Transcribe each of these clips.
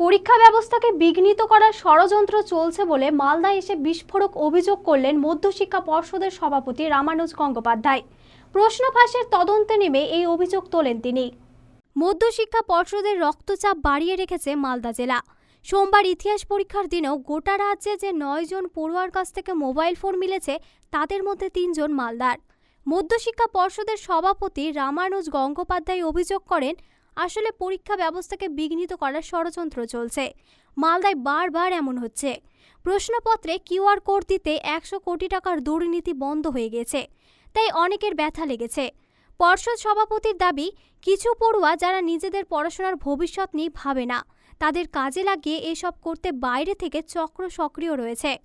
পরীক্ষা ব্যবস্থাকে বিঘ্নিত করার ষড়যন্ত্র চলছে বলে মালদায় এসে বিস্ফোরক অভিযোগ করলেন মধ্যশিক্ষা পর্ষদের সভাপতি রামানুজ গঙ্গোপাধ্যায়। প্রশ্ন ফাঁসের তদন্তে নেমে এই অভিযোগ তোলেন তিনি। মধ্যশিক্ষা পর্ষদের রক্তচাপ বাড়িয়ে রেখেছে মালদা জেলা। সোমবার ইতিহাস পরীক্ষার দিনেও গোটা রাজ্যে যে নয়জন পড়ুয়ার কাছ থেকে মোবাইল ফোন মিলেছে, তাদের মধ্যে তিনজন মালদার। মধ্যশিক্ষা পর্ষদের সভাপতি রামানুজ গঙ্গোপাধ্যায় অভিযোগ করেন আসলে পরীক্ষা ব্যবস্থাকে বিঘ্নিত করার ষড়যন্ত্র চলছে। মালদায় বারবার এমন হচ্ছে। প্রশ্নপত্রে কিউআর কোড দিতে একশো কোটি টাকার দুর্নীতি বন্ধ হয়ে গেছে। তাই অনেকের ব্যথা লেগেছে। পর্ষদ সভাপতির দাবি, কিছু পড়ুয়া যারা নিজেদের পড়াশোনার ভবিষ্যৎ নিয়ে ভাবে না, তাদের কাজে লাগিয়ে এসব করতে বাইরে থেকে চক্র সক্রিয় রয়েছে।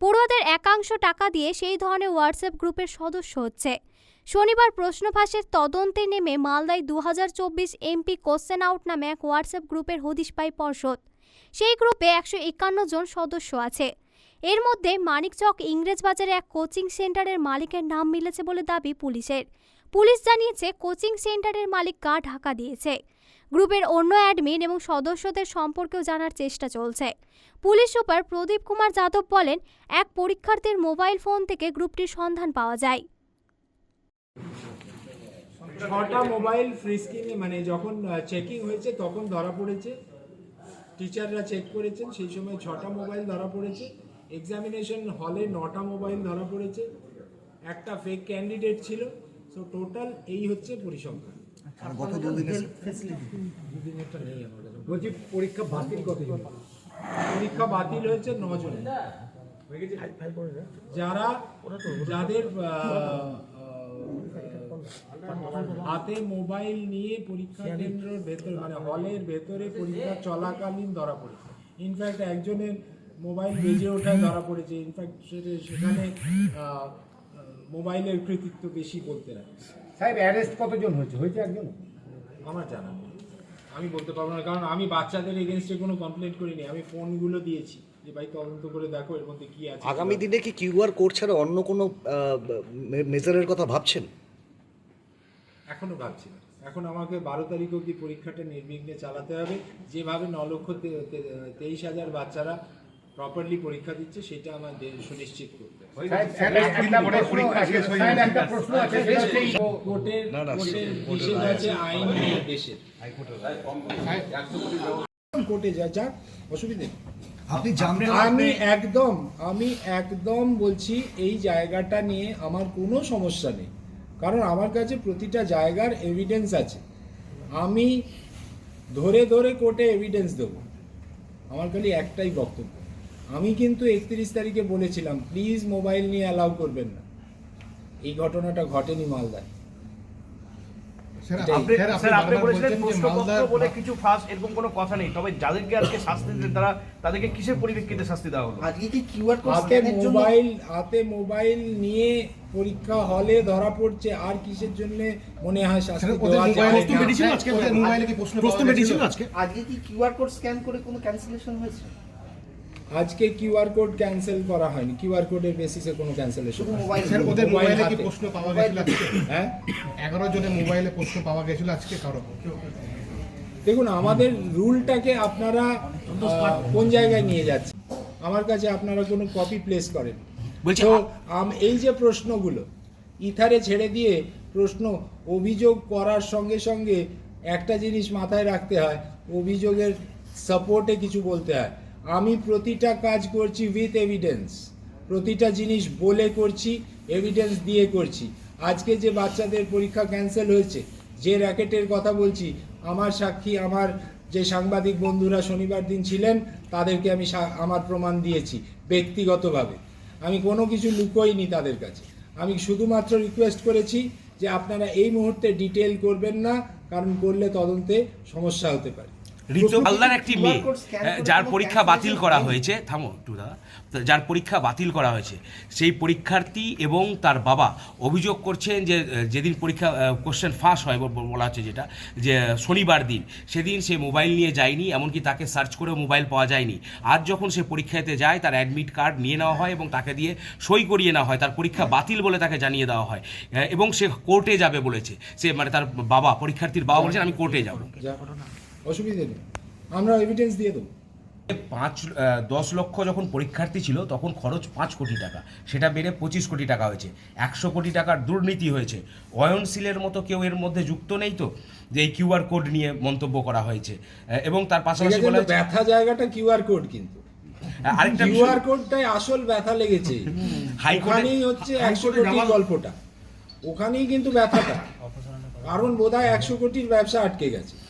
পড়ুয়াদের একাংশ টাকা দিয়ে সেই ধরনের হোয়াটসঅ্যাপ গ্রুপের সদস্য হচ্ছে। শনিবার প্রশ্ন ফাঁসের তদন্তে নেমে মালদায় দু হাজার চব্বিশ এমপি কোশ্চেন আউট নামে এক হোয়াটসঅ্যাপ গ্রুপের হদিশ পায় পর্ষদ। সেই গ্রুপে একশো একান্ন জন সদস্য আছে। এর মধ্যে মানিকচক ইংরেজবাজারে এক কোচিং সেন্টারের মালিকের নাম মিলেছে বলে দাবি পুলিশের। পুলিশ জানিয়েছে, কোচিং সেন্টারের মালিক গা ঢাকা দিয়েছে। গ্রুপের অন্য অ্যাডমিন এবং সদস্যদের সম্পর্কেও জানার চেষ্টা চলছে। পুলিশ সুপার প্রদীপ কুমার যাদব বলেন, এক পরীক্ষার্থীর মোবাইল ফোন থেকে গ্রুপটির সন্ধান পাওয়া যায়। ছটা মোবাইল ফ্রিস্কিংয়ে মানে যখন চেকিং হয়েছে তখন ধরা পড়েছে। টিচাররা চেক করেছেন সেই সময় ছটা মোবাইল ধরা পড়েছে। এক্সামিনেশন হলে নটা মোবাইল ধরা পড়েছে। একটা ফেক ক্যান্ডিডেট ছিল। সো টোটাল এই হচ্ছে পরিসংখ্যান। গত দুদিনে দুদিনেরটা নেই আমার কাছে বলছি পরীক্ষা বাতিল কতজন পরীক্ষা বাতিল হয়েছে নজন। যারা যাদের হাতে মোবাইল নিয়ে পরীক্ষা কেন্দ্রের ভেতরে মানে হলের ভেতরে পরীক্ষা চলাকালীন ধরা পড়েছে। ইনফ্যাক্ট একজনের মোবাইল বেজে ওঠায় ধরা পড়েছে। ইনফ্যাক্ট সেখানে মোবাইলের কৃতিত্ব বেশি বলতে না সাহেব অ্যারেস্ট কতজন হয়েছে? হয়েছে একজন? আমার জানা নেই। আমি বলতে পারব না কারণ আমি বাচ্চাদের এগেনস্টে কোনো কমপ্লেন করিনি। আমি ফোনগুলো দিয়েছি। যে ভাই তদন্ত করে দেখো এর মধ্যে কি আছে আগামী দিনে কি কিউআর কোড ছাড়া অন্য কোনো মেজারের কথা ভাবছেন? এখনও ভাবছি না। এখন আমাকে বারো তারিখ অবধি পরীক্ষাটা নির্বিঘ্নে চালাতে হবে। যেভাবে ন লক্ষ তেইশ হাজার বাচ্চারা প্রপারলি পরীক্ষা দিচ্ছে সেটা আমাদের সুনিশ্চিত করতে কোর্টে যা যাক অসুবিধে আপনি জানতে আমি একদম আমি একদম বলছি এই জায়গাটা নিয়ে আমার কোনো সমস্যা নেই। কারণ আমার কাছে প্রতিটা জায়গার এভিডেন্স আছে। আমি ধরে ধরে কোর্টে এভিডেন্স দেবো। আমার খালি একটাই বক্তব্য। আমি কিন্তু একত্রিশ তারিখে বলেছিলাম প্লিজ মোবাইল নিয়ে অ্যালাউ করবেন না। এই ঘটনাটা ঘটেনি মালদায়। স্যার আপনি বলেছিলেন প্রশ্নপত্র বলে কিছু ফাঁস এরকম কোনো কথা নেই তবে যাদেরকে আজকে শাস্তি দিতে তারা তাদেরকে কিসের পরিপ্রেক্ষিতে শাস্তি দেওয়া হলো? আজকে কি কিউআর কোড হাতে স্ক্যানের জন্য মোবাইল হাতে মোবাইল নিয়ে পরীক্ষা হলে ধরা পড়ছে আর কিসের জন্য মনে হয় শাস্তি দেওয়া না? আজকে? কি কিউআর কোড স্ক্যান করে কোনো ক্যান্সেলেশন হয়েছে? আজকে কিউআর কোড ক্যান্সেল করা হয়নি। কিউআর কোডের বেসিসে কোনো ক্যান্সেলেশন ওদের মোবাইলে কি প্রশ্ন পাওয়া গেছিল আজকে? হ্যাঁ? এগারো জনের মোবাইলে প্রশ্ন পাওয়া গেছিল আজকে কারও দেখুন আমাদের রুলটাকে আপনারা কোন জায়গায় নিয়ে যাচ্ছে আমার কাছে আপনারা কোনো কপি প্লেস করেন। বলছি, তো আম- এই যে প্রশ্নগুলো ইথারে ছেড়ে দিয়ে প্রশ্ন অভিযোগ করার সঙ্গে সঙ্গে একটা জিনিস মাথায় রাখতে হয় অভিযোগের সাপোর্টে কিছু বলতে হয়। আমি প্রতিটা কাজ করছি উইথ এভিডেন্স প্রতিটা জিনিস বলে করছি এভিডেন্স দিয়ে করছি। আজকে যে বাচ্চাদের পরীক্ষা ক্যান্সেল হয়েছে, যে র্যাকেটের কথা বলছি, আমার সাক্ষী, আমার যে সাংবাদিক বন্ধুরা শনিবার দিন ছিলেন, তাদেরকে আমি আমার প্রমাণ দিয়েছি, ব্যক্তিগতভাবে। আমি কোনো কিছু লুকোইনি তাদের কাছে। আমি শুধুমাত্র রিকোয়েস্ট করেছি যে আপনারা এই মুহূর্তে ডিটেল করবেন না, কারণ করলে তদন্তে সমস্যা হতে পারে। ঋতু আল্লাহর একটি মেয়ে হ্যাঁ, যার পরীক্ষা বাতিল করা হয়েছে থামো একটু দাদা যার পরীক্ষা বাতিল করা হয়েছে সেই পরীক্ষার্থী এবং তার বাবা অভিযোগ করছেন যে যেদিন পরীক্ষা কোশ্চেন ফাঁস হয় বলা হচ্ছে যেটা যে শনিবার দিন সেদিন সে মোবাইল নিয়ে যায়নি এমনকি তাকে সার্চ করেও মোবাইল পাওয়া যায়নি। আজ যখন সে পরীক্ষাতে যায় তার অ্যাডমিট কার্ড নিয়ে নেওয়া হয় এবং তাকে দিয়ে সই করিয়ে নেওয়া হয় তার পরীক্ষা বাতিল বলে তাকে জানিয়ে দেওয়া হয় এবং সে কোর্টে যাবে বলেছে। সে মানে তার বাবা পরীক্ষার্থীর বাবা বলেছেন আমি কোর্টে যাব। যা অসুবিধে নেই। আমরা এভিডেন্স দিয়ে দেবো। পাঁচ আহ, দশ লক্ষ যখন পরীক্ষার্থী ছিল তখন খরচ পাঁচ কোটি টাকা। সেটা বেড়ে পঁচিশ কোটি টাকা হয়েছে। একশো কোটি টাকার দুর্নীতি হয়েছে। অয়নশীলের মতো কেউ এর মধ্যে যুক্ত নেই তো? যে এই কিউআর কোড নিয়ে মন্তব্য করা হয়েছে। এবং তার পাশাপাশি বলা ব্যথা জায়গাটা কিউআর কোড কিন্তু। আরেকটা কিউআর কোডটাই আসল ব্যথা লেগেছে। হাইকোর্টে- ওখানেই হচ্ছে একশো কোটির গল্পটা। ওখানেই কিন্তু ব্যথাটা। কারণ বোধহয় একশো কোটির ব্যবসা আটকে গেছে।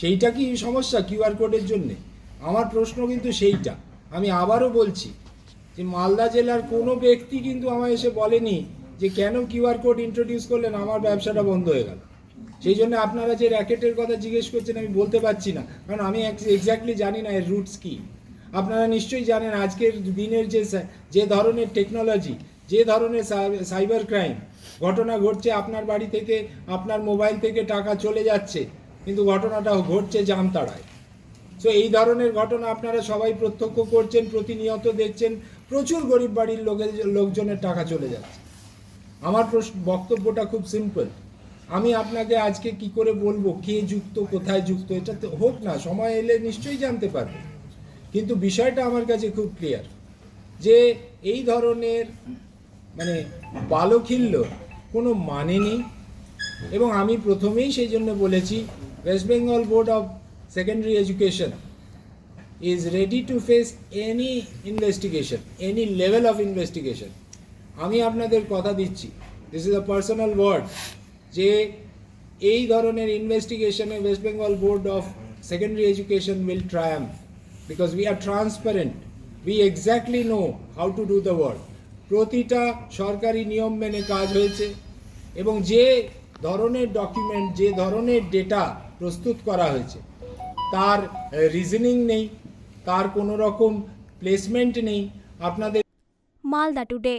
সেইটা কি সমস্যা কিউআর কোডের জন্যে? আমার প্রশ্ন কিন্তু সেইটা। আমি আবারও বলছি যে মালদা জেলার কোনো ব্যক্তি কিন্তু আমায় এসে বলেনি যে কেন কিউআর কোড ইন্ট্রোডিউস করলেন, আমার ব্যবসাটা বন্ধ হয়ে গেল। সেই জন্য আপনারা যে র্যাকেটের কথা জিজ্ঞেস করছেন, আমি বলতে পারছি না। কারণ আমি এক্স্যাক্টলি জানি না এর রুটস কী। আপনারা নিশ্চয়ই জানেন আজকের দিনের যে যে ধরনের টেকনোলজি যে ধরনের সাইবার ক্রাইম ঘটনা ঘটছে, আপনার বাড়ি থেকে, আপনার মোবাইল থেকে টাকা চলে যাচ্ছে। কিন্তু ঘটনাটা ঘটছে জামতাড়ায়। সো এই ধরনের ঘটনা আপনারা সবাই প্রত্যক্ষ করছেন, প্রতিনিয়ত দেখছেন, প্রচুর গরিব বাড়ির লোকের, লোকজনের টাকা চলে যাচ্ছে। আমার বক্তব্যটা খুব সিম্পল আমি আপনাকে আজকে কি করে বলব, কে যুক্ত, কোথায় যুক্ত, এটা তো হোক না, সময় এলে নিশ্চয়ই জানতে পারবে। কিন্তু বিষয়টা আমার কাছে খুব ক্লিয়ার যে এই ধরনের মানে বালখিল্য কোনো মানে নেই। এবং আমি প্রথমেই সেই জন্য বলেছি West Bengal Board of Secondary Education is ready to face any investigation, any level of investigation. আমি আপনাদের কথা দিচ্ছি। This is a personal word যে এই ধরনের ইনভেস্টিগেশনে West Bengal Board of Secondary Education will triumph because we are transparent we exactly know how to do the work প্রতিটা সরকারি নিয়ম মেনে কাজ হয়েছে এবং যে ধরনের ডকুমেন্ট যে ধরনের ডেটা প্রস্তুত করা হয়েছে। তার রিজনিং নেই তার কোনো রকম প্লেসমেন্ট নেই। আপনাদের মালদা টুডে